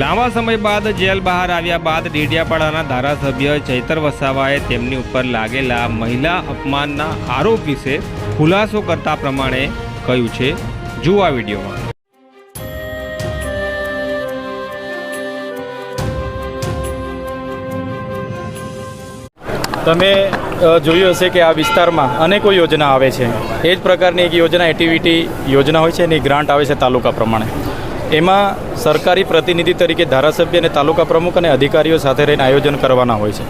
લાંબા સમય બાદ જેલ બહાર આવ્યા બાદ ડેડિયાપાડાના ધારાસભ્ય ચૈતર વસાવાએ તેમની ઉપર લાગેલા મહિલા અપમાનના આરોપ વિશે ખુલાસો કરતા પ્રમાણે કહ્યું છે. જુઓ આ વિડીયોમાં. તમે જોયું હશે કે આ વિસ્તારમાં અનેકો યોજના આવે છે. એ જ પ્રકારની એક યોજના એક્ટિવિટી યોજના હોય છે એની ગ્રાન્ટ આવે છે તાલુકા પ્રમાણે. એમાં સરકારી પ્રતિનિધિ તરીકે ધારાસભ્ય અને તાલુકા પ્રમુખ અને અધિકારીઓ સાથે રહીને આયોજન કરવાના હોય છે.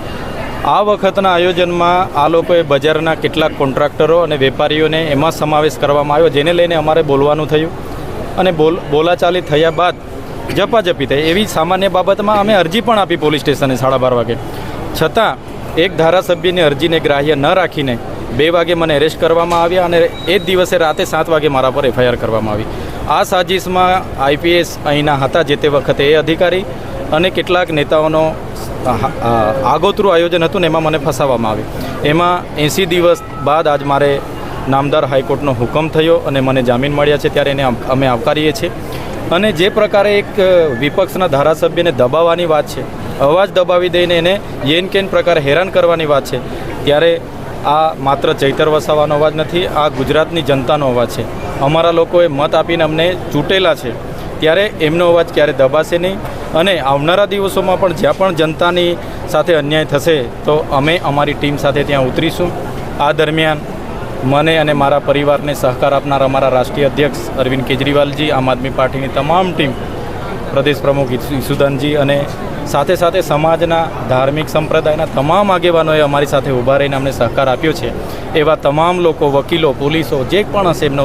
આ વખતના આયોજનમાં આ લોકોએ બજારના કેટલાક કોન્ટ્રાક્ટરો અને વેપારીઓને એમાં સમાવેશ કરવામાં આવ્યો, જેને લઈને અમારે બોલવાનું થયું. અને બોલ, બોલાચાલી થયા બાદ ઝપાઝપી થઈ. એવી સામાન્ય બાબતમાં અમે અરજી પણ આપી પોલીસ સ્ટેશને સાડા બાર વાગે. છતાં, એક ધારાસભ્યની અરજીને ગ્રાહ્ય ન રાખીને બે વાગે મને એરેસ્ટ કરવામાં આવ્યા અને એ જ દિવસે રાતે સાત વાગે મારા પર એફઆઈઆર કરવામાં આવી. આ સાજિશમાં આઈપીએસ અહીંના હતા જે તે વખતે એ અધિકારી અને કેટલાક નેતાઓનો આગોતરું આયોજન હતું ને એમાં મને ફસાવવામાં આવ્યું. એમાં એંસી દિવસ બાદ આજ મારે નામદાર હાઈકોર્ટનો હુકમ થયો અને મને જામીન મળ્યા છે ત્યારે એને અમે આવકારીએ છીએ. અને જે પ્રકારે એક વિપક્ષના ધારાસભ્યને દબાવવાની વાત છે, અવાજ દબાવી દઈને એને યેન કેન પ્રકારે હેરાન કરવાની વાત છે, ત્યારે આ માત્ર ચૈતર વસાવાનો અવાજ નથી, આ ગુજરાતની જનતાનો અવાજ છે. અમારા લોકોએ મત આપીને અમને ચૂંટેલા છે. ત્યારે એમનો અવાજ ક્યારે દબાશે નહીં? અને આવનારા દિવસોમાં પણ જ્યાં પણ જનતાની સાથે અન્યાય થશે, તો અમે અમારી ટીમ સાથે ત્યાં ઉતરીશું. આ દરમિયાન મને અને મારા પરિવારને સહકાર આપનાર અમારા રાષ્ટ્રીય અધ્યક્ષ અરવિંદ કેજરીવાલજી, આમ આદમી પાર્ટીની તમામ ટીમ, પ્રદેશ પ્રમુખ ઈસુદાનજી અને સાથે સાથે સમાજના ધાર્મિક સંપ્રદાયના તમામ આગેવાનોએ અમારી સાથે ઊભા રહીને અમને સહકાર આપ્યો છે. એવા તમામ લોકો વકીલો પોલીસો જે પણ હશે એમનો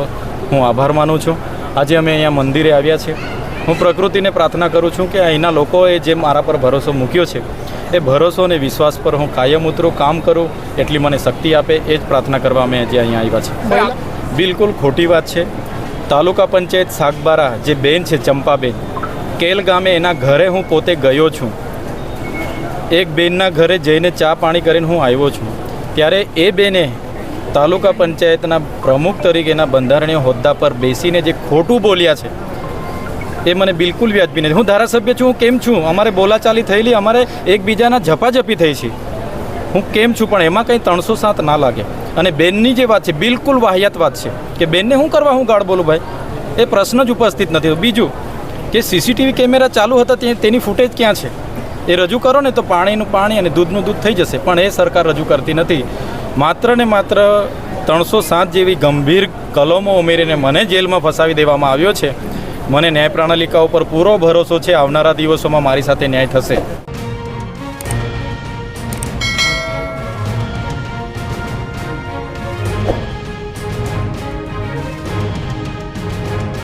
હું આભાર માનું છું. આજે અમે અહીંયા મંદિરે આવ્યા છે હું પ્રકૃતિને પ્રાર્થના કરું છું કે અહીંના લોકોએ જે મારા પર ભરોસો મૂક્યો છે એ ભરોસો અને વિશ્વાસ પર હું કાયમ ઉતરું કામ કરું એટલી મને શક્તિ આપે એ જ પ્રાર્થના કરવા અમે આજે અહીંયા આવ્યા છે બિલકુલ ખોટી વાત છે. તાલુકા પંચાયત સાગબારા જે બેન છે ચંપાબેન કેલ ગામે એના ઘરે હું પોતે ગયો છું. એક બેનના ઘરે જઈને ચા પાણી કરીને હું આવ્યો છું. ત્યારે એ બેને તાલુકા પંચાયતના પ્રમુખ તરીકેના બંધારણીય હોદ્દા પર બેસીને જે ખોટું બોલ્યા છે, એ મને બિલકુલ વ્યાજબી નથી. હું ધારાસભ્ય છું, હું કેમ છું? અમારે બોલાચાલી થયેલી, અમારે એકબીજાના ઝપાઝપી થઈ છે. હું કેમ છું? પણ એમાં કંઈ ત્રણસો સાત ના લાગે. અને બેનની જે વાત છે, બિલકુલ વાહિયાત વાત છે, કે બેનને હું કરવા હું ગાળ બોલું ભાઈ? એ પ્રશ્ન જ ઉપસ્થિત નથી. બીજું કે સીસીટીવી કેમેરા ચાલુ હતા તે તેની ફૂટેજ ક્યાં છે? એ રજૂ કરો ને તો પાણીનું પાણી અને દૂધનું દૂધ થઈ જશે, પણ એ સરકાર રજૂ કરતી નથી. માત્ર ને માત્ર ત્રણસો સાત જેવી ગંભીર કલમો ઉમેરીને મને જેલમાં ફસાવી દેવામાં આવ્યો છે. મને ન્યાય પ્રણાલિકા ઉપર પૂરો ભરોસો છે. આવનારા દિવસોમાં મારી સાથે ન્યાય થશે.